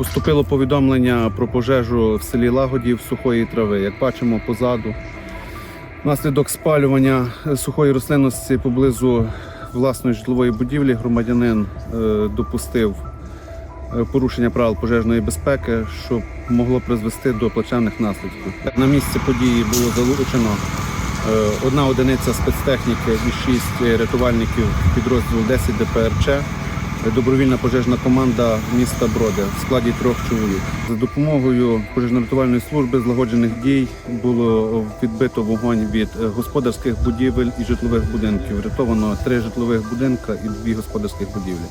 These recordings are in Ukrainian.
Поступило повідомлення про пожежу в селі Лагодів сухої трави. Як бачимо позаду, внаслідок спалювання сухої рослинності поблизу власної житлової будівлі громадянин е, допустив е, порушення правил пожежної безпеки, що могло призвести до плачевних наслідків. На місці події було залучено е, одна одиниця спецтехніки і шість рятувальників підрозділу 10 ДПРЧ. Добровільна пожежна команда міста Броди в складі трьох чоловік. За допомогою пожежно-рятувальної служби злагоджених дій було відбито вогонь від господарських будівель і житлових будинків. Врятовано три житлових будинка і дві господарських будівлі.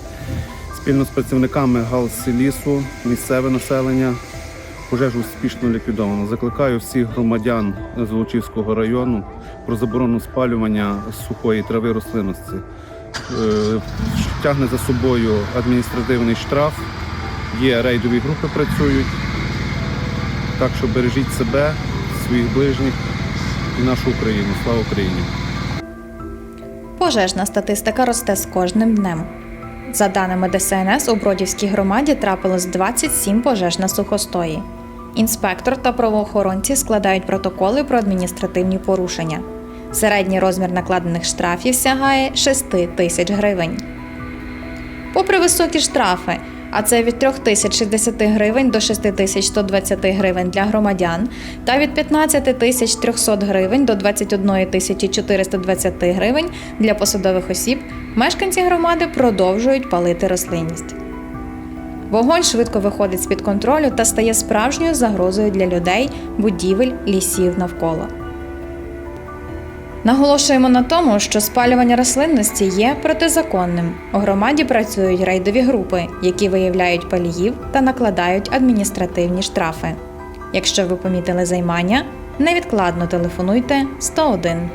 Спільно з працівниками галсі лісу, місцеве населення пожежу успішно ліквідовано. Закликаю всіх громадян Золочівського району про заборону спалювання сухої трави рослинності. Е, Тягне за собою адміністративний штраф. Є рейдові групи працюють. Так що бережіть себе, своїх ближніх і нашу Україну. Слава Україні! Пожежна статистика росте з кожним днем. За даними ДСНС, у Бродівській громаді трапилось 27 пожеж на сухостої. Інспектор та правоохоронці складають протоколи про адміністративні порушення. Середній розмір накладених штрафів сягає 6 тисяч гривень. Попри високі штрафи, а це від 3060 гривень до 6120 гривень для громадян та від 15 тисяч 300 гривень до 21 тисячі 420 гривень для посадових осіб, мешканці громади продовжують палити рослинність. Вогонь швидко виходить з-під контролю та стає справжньою загрозою для людей, будівель, лісів навколо. Наголошуємо на тому, що спалювання рослинності є протизаконним. У громаді працюють рейдові групи, які виявляють паліїв та накладають адміністративні штрафи. Якщо ви помітили займання, невідкладно телефонуйте 101.